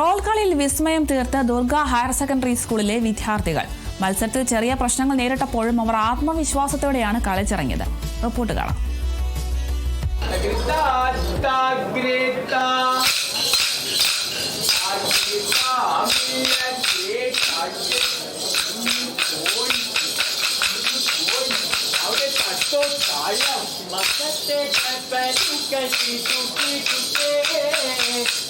കോൽക്കളിയിൽ വിസ്മയം തീർത്ത Durga higher secondary സ്കൂളിലെ വിദ്യാർത്ഥികൾ. മത്സരത്തിൽ ചെറിയ പ്രശ്നങ്ങൾ നേരിട്ടപ്പോഴും അവർ ആത്മവിശ്വാസത്തോടെയാണ് കളിച്ചിറങ്ങിയത്. റിപ്പോർട്ട് കാണാം. grita. Grita,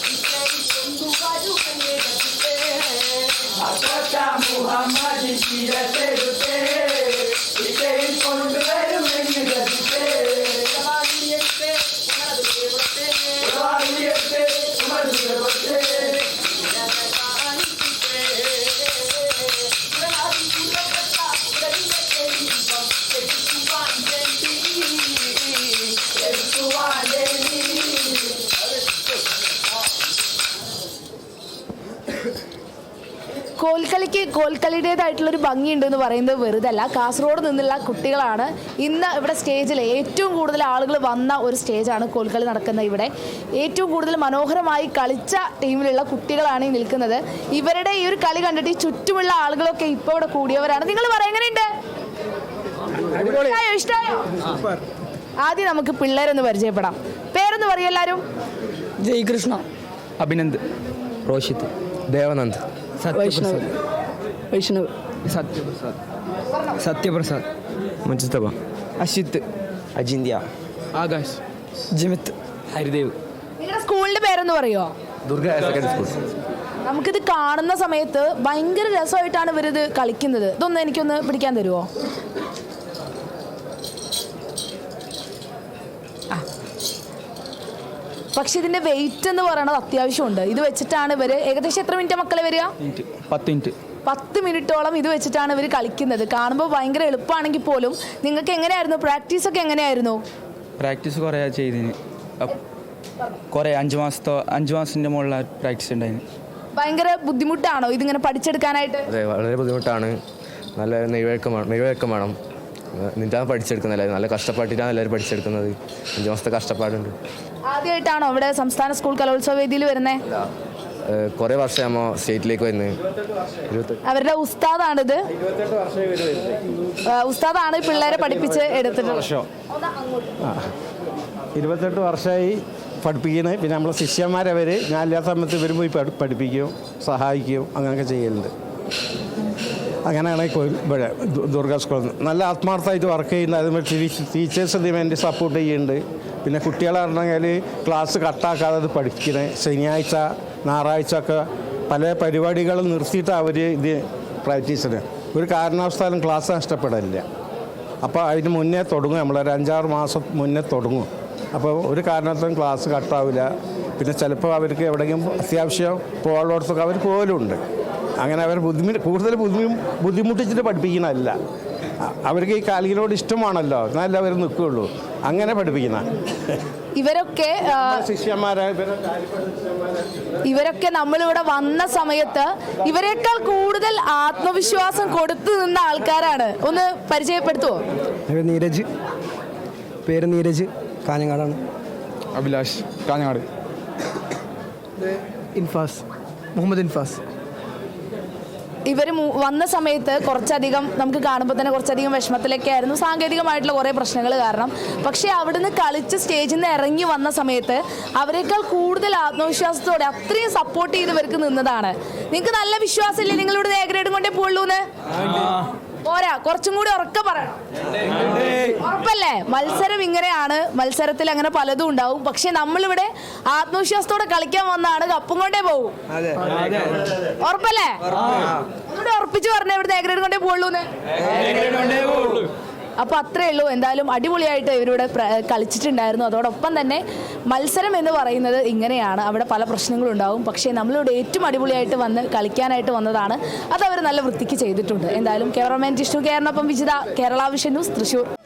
Profeta Muhammad, direteiro você. കോൽക്കളിക്ക് കോൽക്കളിയുടേതായിട്ടുള്ളൊരു ഭംഗിയുണ്ട് എന്ന് പറയുന്നത് വെറുതല്ല. കാസർഗോഡ് നിന്നുള്ള കുട്ടികളാണ് ഇന്ന് ഇവിടെ സ്റ്റേജിൽ ഏറ്റവും കൂടുതൽ ആളുകൾ വന്ന ഒരു സ്റ്റേജാണ് കോൽക്കളി നടക്കുന്ന ഇവിടെ. ഏറ്റവും കൂടുതൽ മനോഹരമായി കളിച്ച ടീമിലുള്ള കുട്ടികളാണ് ഈ നിൽക്കുന്നത്. ഇവരുടെ ഈ ഒരു കളി കണ്ടിട്ട് ഈ ചുറ്റുമുള്ള ആളുകളൊക്കെ ഇപ്പോൾ ഇവിടെ കൂടിയവരാണ്. നിങ്ങൾ പറയാം എങ്ങനെയുണ്ട്? ഇഷ്ടായോ? ഇഷ്ടായോ? ആദ്യം നമുക്ക് പിള്ളേരൊന്ന് പരിചയപ്പെടാം. പേരൊന്ന് പറയും എല്ലാവരും ജയ് കൃഷ്ണ അഭിനന്ദ് രോഷിത് ദേവനന്ദ്. വൈഷ്ണവ്. വൈഷ്ണവ്. സത്യപ്രസാദ്. സത്യപ്രസാദ്. മുജിത്തബ അഷിത്ത് അജിന്ത്യ. ആകാശ്. ജിമിത്ത് ഹരിദേവ്. നിങ്ങളുടെ സ്കൂളിന്റെ പേരെന്ന് പറയുമോ ദുർഗ ഹയർ സെക്കൻഡറി സ്കൂൾ. നമുക്കിത് കാണുന്ന സമയത്ത് ഭയങ്കര രസമായിട്ടാണ് ഇവരിത് കളിക്കുന്നത്. ഇതൊന്ന് എനിക്കൊന്ന് പിടിക്കാൻ തരുമോ പക്ഷെ ഇതിന്റെ വെയിറ്റ് എന്ന് പറയുന്നത് അത്യാവശ്യമുണ്ട്. ഇത് വെച്ചിട്ടാണ് ഇവർ ഏകദേശം എത്ര മിനിറ്റ് മക്കളെ വരിക? പത്ത് മിനിറ്റ് പത്ത് മിനിറ്റോളം ഇത് വെച്ചിട്ടാണ് ഇവർ കളിക്കുന്നത്. കാണുമ്പോൾ ഭയങ്കര എളുപ്പമാണെങ്കിൽ പോലും നിങ്ങൾക്ക് എങ്ങനെയായിരുന്നു? പ്രാക്ടീസ് ഒക്കെ എങ്ങനെയായിരുന്നു? പ്രാക്ടീസ് കുറേ ചെയ്തിന്. കുറേ അഞ്ച് മാസത്തോ അഞ്ച് മാസത്തിന്റെ മുകളിൽ പ്രാക്ടീസ് ഉണ്ടായിരുന്നു ഭയങ്കര ബുദ്ധിമുട്ടാണോ ഇതിങ്ങനെ പഠിച്ചെടുക്കാനായിട്ട്? അതെ വളരെ ബുദ്ധിമുട്ടാണ്. നല്ല നെയ്വഴക്കം വേണം നെയ്വഴക്കം വേണം. നിന്റാണ് പഠിച്ചെടുക്കുന്നില്ല നല്ല കഷ്ടപ്പെട്ടിട്ടാണ് എല്ലാവരും പഠിച്ചെടുക്കുന്നത്. അഞ്ച് മാസത്തെ കഷ്ടപ്പാടുണ്ട്. ആദ്യമായിട്ടാണോ ഇവിടെ സംസ്ഥാന സ്കൂൾ കലോത്സവ വേദിയിൽ വരുന്നത് കുറെ വർഷമാകുമ്പോൾ സ്റ്റേറ്റിലേക്ക് വന്ന് ഇരുപത്തെട്ട് അവരുടെ ഉസ്താദാണിത്. ആ, ഉസ്താദാണ് ഈ പിള്ളേരെ പഠിപ്പിച്ച് എടുത്തിട്ടുള്ളത്. ഇരുപത്തെട്ട് വർഷമായി പഠിപ്പിക്കുന്നത് പിന്നെ നമ്മളെ ശിഷ്യന്മാരവർ ഞാൻ എല്ലാ സമയത്ത് ഇവർ പോയി പഠി- പഠിപ്പിക്കും സഹായിക്കും അങ്ങനെയൊക്കെ ചെയ്യലുണ്ട്. അങ്ങനെയാണ് ഈ കോയിൽ ഇവിടെ ദുർഗാ സ്കൂളിൽ നല്ല ആത്മാർത്ഥമായിട്ട് വർക്ക് ചെയ്യുന്ന അതുപോലെ ടീച്ചേഴ്സ് വേണ്ടി സപ്പോർട്ട് ചെയ്യുന്നുണ്ട്. പിന്നെ കുട്ടികളാണെങ്കിൽ ക്ലാസ് കട്ടാക്കാതെ അത് പഠിക്കുന്നത് ശനിയാഴ്ച ഞായറാഴ്ച ഒക്കെ പല പരിപാടികളും നിർത്തിയിട്ട് അവർ ഇത് പ്രാക്ടീസിന് ഒരു കാരണവസ്ഥാലും ക്ലാസ് നഷ്ടപ്പെടില്ല. അപ്പോൾ അതിന് മുന്നേ തുടങ്ങും. നമ്മളൊരു അഞ്ചാറ് മാസം മുന്നേ തുടങ്ങും. അപ്പോൾ ഒരു കാരണത്തിലും ക്ലാസ് കട്ടാവില്ല പിന്നെ ചിലപ്പോൾ അവർക്ക് എവിടെയെങ്കിലും അത്യാവശ്യം പോകാനുള്ളടത്തൊക്കെ അവർ പോകലുണ്ട് അങ്ങനെ അവർ ബുദ്ധിമുട്ട് കൂടുതൽ ബുദ്ധി ബുദ്ധിമുട്ടിച്ചിട്ട് പഠിപ്പിക്കുന്നതല്ല അവർക്ക് ഈ കാലികളോട് ഇഷ്ടമാണല്ലോ. എന്നാലേ അവർ നിൽക്കുകയുള്ളൂ അങ്ങനെ പഠിപ്പിക്കുന്ന. ഇവരൊക്കെ ശിഷ്യന്മാരെ ഇവരൊക്കെ നമ്മളിവിടെ വന്ന സമയത്ത് ഇവരെക്കാൾ കൂടുതൽ ആത്മവിശ്വാസം കൊടുത്തു നിന്ന ആൾക്കാരാണ്. ഒന്ന് പരിചയപ്പെടുത്തുവോ? പേര് നീരജ്. പേര് നീരജ് കാഞ്ഞങ്ങാടാണ്. അഭിലാഷ് കാഞ്ഞങ്ങാട്. ഇൻഫാസ് മുഹമ്മദ് ഇൻഫാസ്. ഇവർ വന്ന സമയത്ത് കുറച്ചധികം നമുക്ക് കാണുമ്പോൾ തന്നെ കുറച്ചധികം വിഷമത്തിലൊക്കെ ആയിരുന്നു. സാങ്കേതികമായിട്ടുള്ള കുറേ പ്രശ്നങ്ങൾ കാരണം. പക്ഷേ അവിടുന്ന് കളിച്ച് സ്റ്റേജിൽ നിന്ന് ഇറങ്ങി വന്ന സമയത്ത് അവരെക്കാൾ കൂടുതൽ ആത്മവിശ്വാസത്തോടെ അത്രയും സപ്പോർട്ട് ചെയ്ത് ഇവർക്ക് നിന്നതാണ്. നിങ്ങൾക്ക് നല്ല വിശ്വാസമില്ലേ? നിങ്ങളിവിടെ എ ഗ്രേഡും കൊണ്ടേ പോകുള്ളൂന്ന് പോരാ കുറച്ചും കൂടി ഉറക്ക പറയണം. ഉറപ്പല്ലേ? മത്സരം ഇങ്ങനെയാണ്. മത്സരത്തിൽ അങ്ങനെ പലതും ഉണ്ടാവും. പക്ഷെ നമ്മളിവിടെ ആത്മവിശ്വാസത്തോടെ കളിക്കാൻ വന്നാണ് കപ്പും കൊണ്ടേ പോകും ഉറപ്പല്ലേ? ഉറപ്പിച്ചു ഉറപ്പിച്ച് പറഞ്ഞേ ഇവിടുന്ന് കൊണ്ടേ പോകുള്ളൂന്ന് അപ്പോൾ അത്രയേ ഉള്ളൂ. എന്തായാലും അടിപൊളിയായിട്ട് ഇവരിവിടെ കളിച്ചിട്ടുണ്ടായിരുന്നു. അതോടൊപ്പം തന്നെ മത്സരം എന്ന് പറയുന്നത് ഇങ്ങനെയാണ്. അവിടെ പല പ്രശ്നങ്ങളും ഉണ്ടാവും. പക്ഷേ നമ്മളിവിടെ ഏറ്റവും അടിപൊളിയായിട്ട് വന്ന് കളിക്കാനായിട്ട് വന്നതാണ്. അത് നല്ല വൃത്തിക്ക് ചെയ്തിട്ടുണ്ട്. എന്തായാലും ക്യാമറമാൻ ജിഷ്ണു കേരളപ്പം വിജിത കേരള ന്യൂസ് തൃശ്ശൂർ.